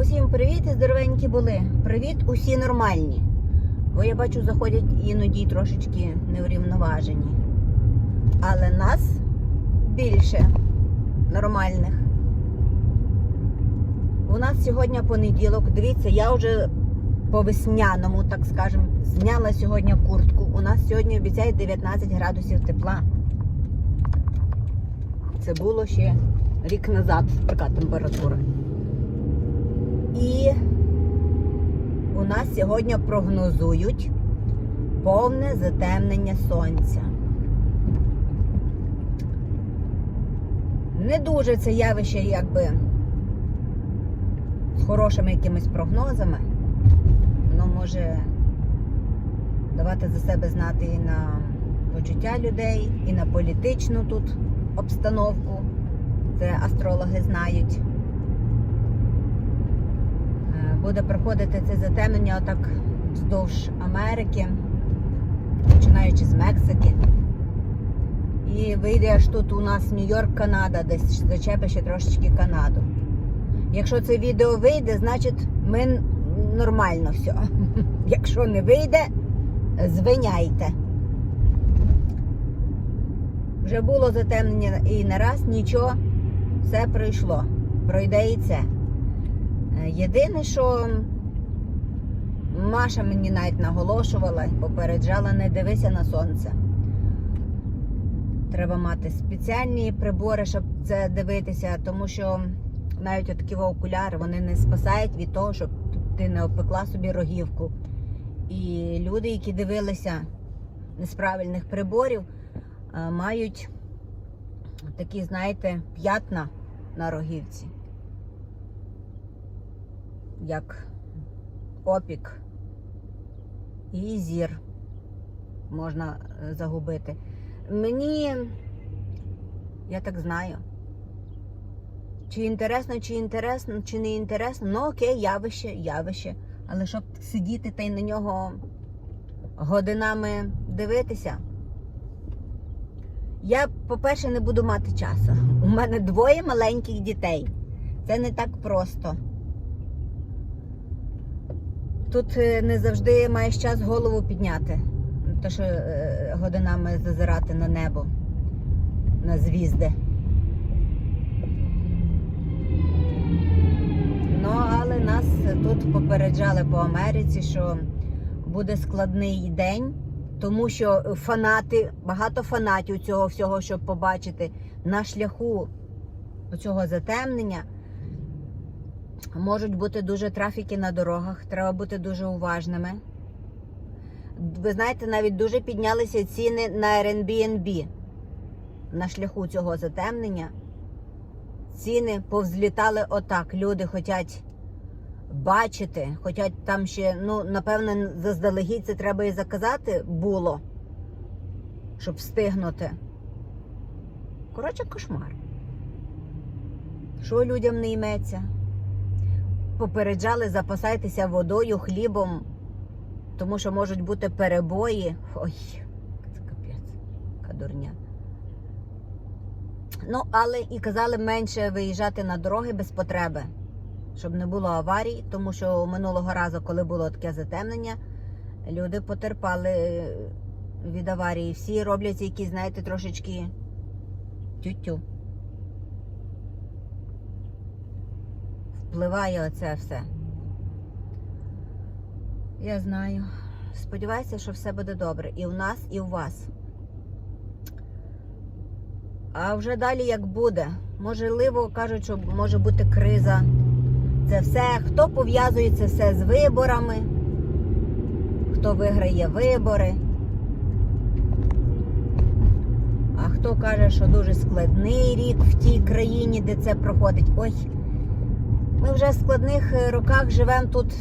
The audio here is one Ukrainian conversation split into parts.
Усім привіт і здоровенькі були. Привіт, усі нормальні. Бо я бачу, заходять іноді трошечки неурівноважені. Але нас більше нормальних. У нас сьогодні понеділок. Дивіться, я вже по весняному, так скажемо, зняла сьогодні куртку. У нас сьогодні обіцяють 19 градусів тепла. Це було ще рік назад така температура. І у нас сьогодні прогнозують повне затемнення сонця. Не дуже це явище якби з хорошими якимись прогнозами. Воно може давати за себе знати і на почуття людей, і на політичну тут обстановку. Це астрологи знають. Буде проходити це затемнення отак вздовж Америки, починаючи з Мексики. І вийде аж тут у нас Нью-Йорк, Канада, десь зачепить ще трошечки Канаду. Якщо це відео вийде, значить ми нормально все. Якщо не вийде, звиняйте. Вже було затемнення і не раз, нічого, все пройшло. Пройде і це. Е, Єдине, що Маша мені навіть наголошувала, попереджала, не дивися на сонце. Треба мати спеціальні прибори, щоб це дивитися, тому що навіть отакі окуляри вони не спасають від того, щоб ти не опекла собі рогівку. І люди, які дивилися не з правильних приборів, е, мають такі, знаєте, п'ятна на рогівці. Як опік і зір можна е, загубити. Мені, я так знаю. Чи інтересно, чи інтересно, чи не інтересно, ну окей, явище, явище. Але щоб сидіти та й на нього годинами дивитися. Я, по-перше, не буду мати часу. У мене двоє маленьких дітей. Це не так просто. Тут е, не завжди маєш час голову підняти. То, що е, годинами зазирати на небо, на звізди. Ну, але нас тут попереджали по Америці, що буде складний день, тому що фанати, багато фанатів цього всього, щоб побачити на шляху цього затемнення. Можуть бути дуже трафіки на дорогах, треба бути дуже уважними. Ви знаєте, навіть дуже піднялися ціни на Airbnb на шляху цього затемнення. Ціни повзлітали отак. Люди хочуть бачити, хочуть там ще, ну, напевне, заздалегідь це треба і заказати було, щоб встигнути. Коротше, кошмар. Що людям не йметься? Попереджали, запасайтеся водою, хлібом, тому що можуть бути перебої. Ой, це капець, яка дурня. Ну, але і казали менше виїжджати на дороги без потреби, щоб не було аварій, тому що минулого разу, коли було таке затемнення, люди потерпали від аварії. Всі роблять якісь, знаєте, трошечки тютю. Впливає оце все. Я знаю. Сподіваюся, що все буде добре. І в нас, і у вас. А вже далі як буде? Можливо, кажуть, що може бути криза. Це все. Хто пов'язує це все з виборами? Хто виграє вибори? А хто каже, що дуже складний рік в тій країні, де це проходить? Ой, ми вже в складних е, роках живемо тут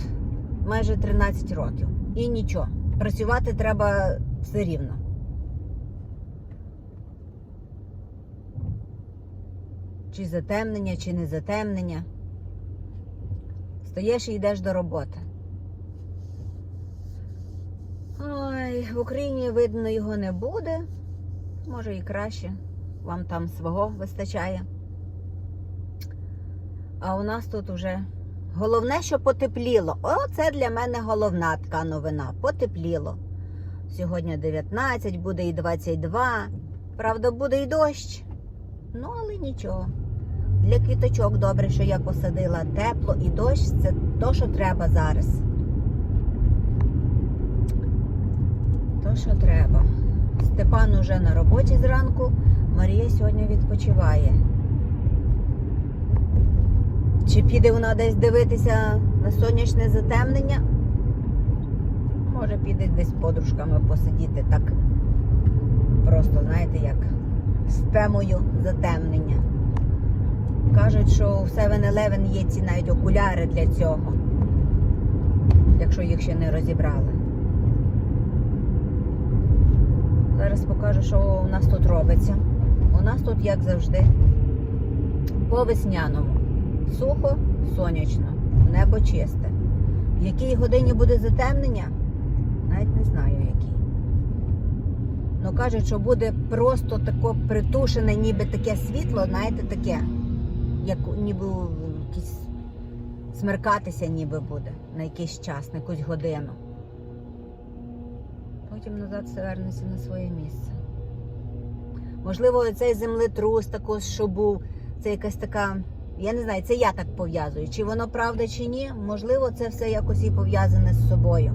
майже 13 років. І нічого. Працювати треба все рівно. Чи затемнення, чи не затемнення. Стоїш і йдеш до роботи. Ой, в Україні, видно, його не буде. Може і краще. Вам там свого вистачає. А у нас тут уже Головне, що потепліло. О, це для мене головна така новина. Потепліло. Сьогодні 19, буде і 22. Правда, буде і дощ. Ну, але нічого. Для квіточок добре, що я посадила тепло і дощ це то, що треба зараз. То, що треба. Степан уже на роботі зранку, Марія сьогодні відпочиває. Чи піде вона десь дивитися на сонячне затемнення? Може, піде десь з подружками посидіти так. Просто, знаєте, як з темою затемнення. Кажуть, що у 7-Eleven є ці навіть окуляри для цього, якщо їх ще не розібрали. Зараз покажу, що у нас тут робиться. У нас тут, як завжди, по весняному. Сухо, сонячно, небо чисте. В якій годині буде затемнення? Навіть не знаю який. Ну кажуть, що буде просто тако притушене, ніби таке світло, знаєте, таке, як ніби якийсь смеркатися ніби буде на якийсь час, на якусь годину. Потім назад все вернеться на своє місце. Можливо, цей землетрус також, що був, це якась така. Я не знаю, це я так пов'язую. Чи воно правда, чи ні. Можливо, це все якось і пов'язане з собою.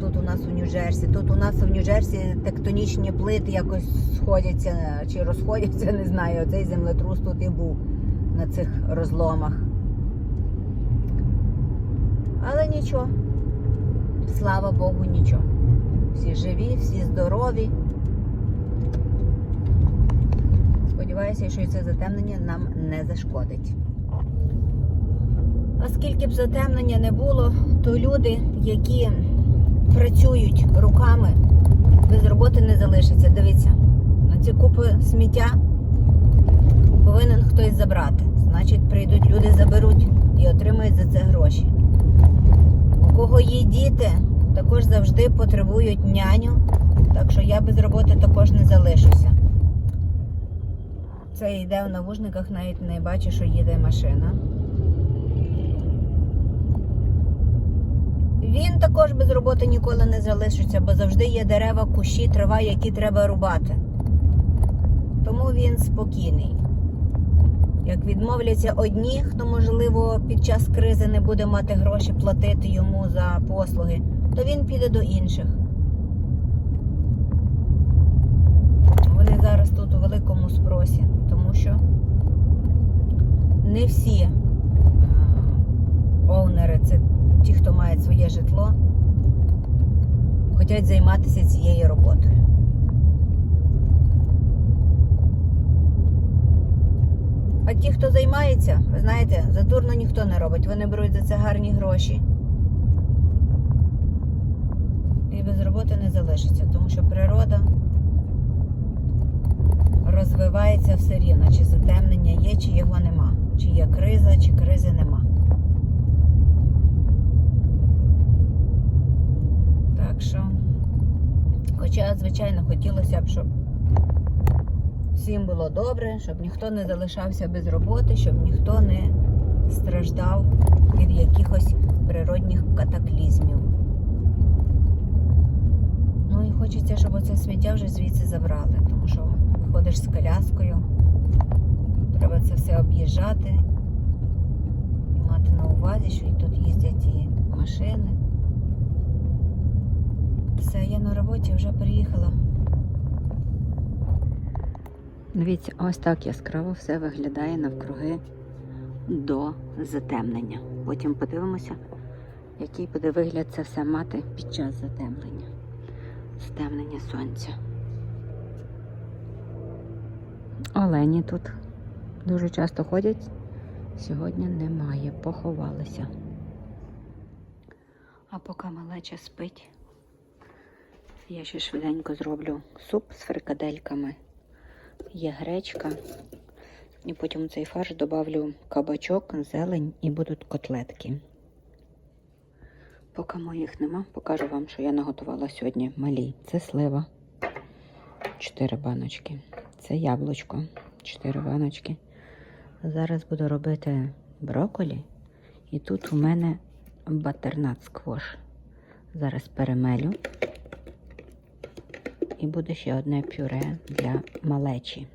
Тут у нас у Нью-Джерсі, тут у нас в Нью-Джерсі тектонічні плити якось сходяться чи розходяться, не знаю. Оцей землетрус тут і був на цих розломах. Але нічого. Слава Богу, нічого. Всі живі, всі здорові. Сподіваюся, що це затемнення нам не зашкодить. А скільки б затемнення не було, то люди, які працюють руками, без роботи не залишаться. Дивіться, на ці купи сміття повинен хтось забрати. Значить, прийдуть люди, заберуть і отримають за це гроші. У кого є діти, також завжди потребують няню, так що я без роботи також не залишуся. Це йде в навушниках, навіть не бачу, що їде машина. Він також без роботи ніколи не залишиться, бо завжди є дерева, кущі, трава, які треба рубати. Тому він спокійний. Як відмовляться одні, хто, можливо, під час кризи не буде мати гроші платити йому за послуги, то він піде до інших. Вони зараз тут у великому спросі, що не всі е, оунери, це ті, хто мають своє житло, хочуть займатися цією роботою. А ті, хто займається, ви знаєте, задурно ніхто не робить. Вони беруть за це гарні гроші. І без роботи не залишиться, тому що природа розвивається все рівно, чи затемнення є, чи його нема. Чи є криза, чи кризи нема. Так що, хоча, звичайно, хотілося б, щоб всім було добре, щоб ніхто не залишався без роботи, щоб ніхто не страждав від якихось природних катаклізмів. Ну і хочеться, щоб оце сміття вже звідси забрали, виходиш з коляскою, треба це все об'їжджати і мати на увазі, що тут їздять і машини. Все, я на роботі вже приїхала. Дивіться, ось так яскраво все виглядає навкруги до затемнення. Потім подивимося, який буде вигляд це все мати під час затемнення. Стемнення сонця. Олені тут дуже часто ходять. Сьогодні немає, поховалися. А поки малеча спить, я ще швиденько зроблю суп з фрикадельками. Є гречка. І потім у цей фарш додавлю кабачок, зелень і будуть котлетки. Поки моїх нема, покажу вам, що я наготувала сьогодні малі. Це слива. 4 баночки. Це яблучко. 4 баночки. Зараз буду робити брокколі І тут у мене батернат сквош. Зараз перемелю. І буде ще одне пюре для малечі.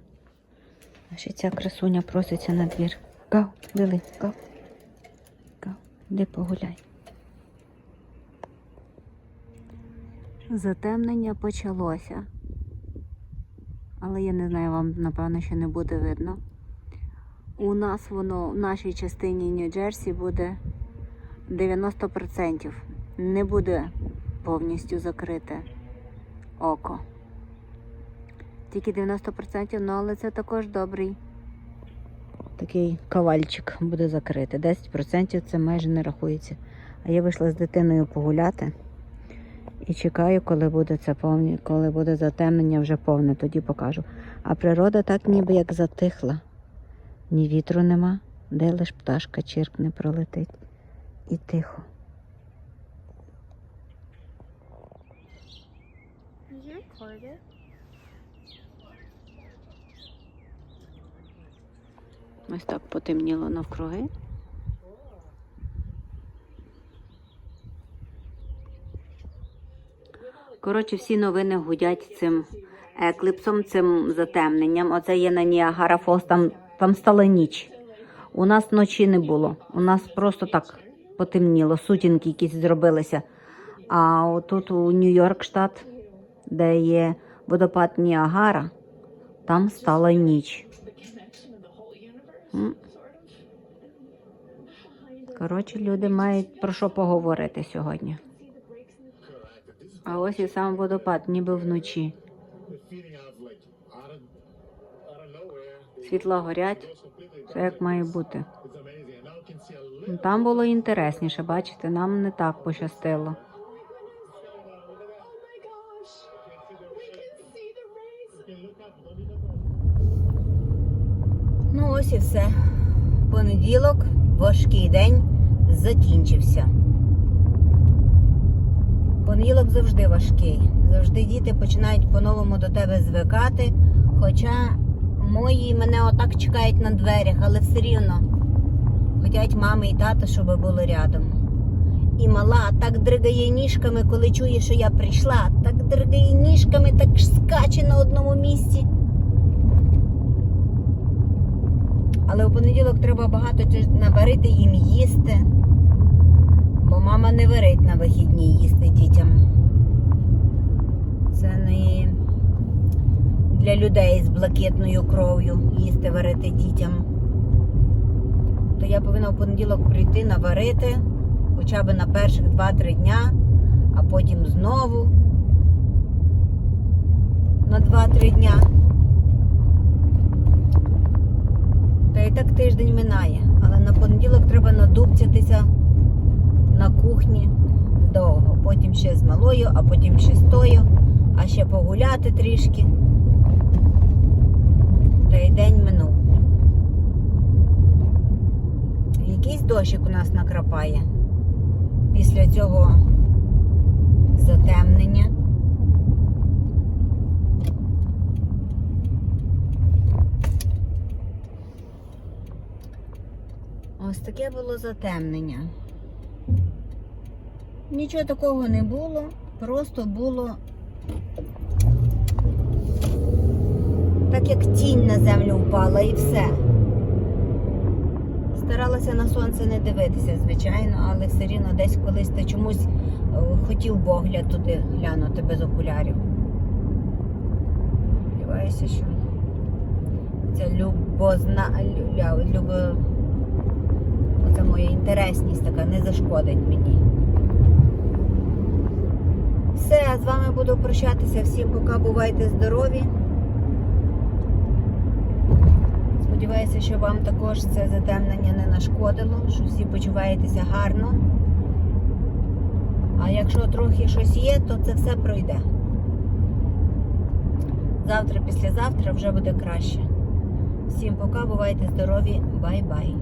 А ще ця красуня проситься на двір. Гав, Лили, гав. Гав, іди погуляй. Затемнення почалося. Але я не знаю, вам напевно ще не буде видно. У нас воно в нашій частині Нью-Джерсі буде 90%. Не буде повністю закрите око. Тільки 90%, ну але це також добрий. Такий ковальчик буде закрити. 10% це майже не рахується. А я вийшла з дитиною погуляти і чекаю, коли буде це повні, коли буде затемнення вже повне, тоді покажу. А природа так ніби як затихла. Ні вітру нема, де лиш пташка чиркне пролетить. І тихо. Ось так потемніло навкруги. Коротше, всі новини гудять цим екліпсом, цим затемненням. Оце є на Ніагара Фолс, там, там стала ніч. У нас ночі не було. У нас просто так потемніло, сутінки якісь зробилися. А отут у Нью-Йорк штат, де є водопад Ніагара, там стала ніч. Коротше, люди мають про що поговорити сьогодні. Ось і сам водопад, ніби вночі. Світла горять, все як має бути. Ну, Там було інтересніше, бачите, нам не так пощастило. Ну, ось і все. Понеділок, важкий день закінчився. Понеділок завжди важкий. Завжди діти починають по-новому до тебе звикати. Хоча мої мене отак чекають на дверях, але все рівно хотять мами і тато, щоб були рядом. І мала так дригає ніжками, коли чує, що я прийшла, так дригає ніжками, так скаче на одному місці. Але у понеділок треба багато наварити їм їсти. Бо мама не варить на вихідні їсти дітям. Це не для людей з блакитною кров'ю їсти варити дітям. То я повинна в понеділок прийти наварити хоча б на перших 2-3 дня, а потім знову на 2-3 дня. Та і так тиждень минає, але на понеділок треба надубцятися на кухні довго. Потім ще з малою, а потім ще з тою, а ще погуляти трішки. Та й день минув. Якийсь дощик у нас накрапає після цього затемнення. Ось таке було затемнення. Нічого такого не було, просто було так як тінь на землю впала і все. Старалася на сонце не дивитися, звичайно, але все рівно десь колись ти чомусь е, хотів погляд туди глянути без окулярів. Сподіваюся, що ця любозна любо... Оце моя інтересність така не зашкодить мені. Все, з вами буду прощатися. Всім пока, бувайте здорові. Сподіваюся, що вам також це затемнення не нашкодило, що всі почуваєтеся гарно. А якщо трохи щось є, то це все пройде. Завтра, післязавтра вже буде краще. Всім пока, бувайте здорові, бай-бай.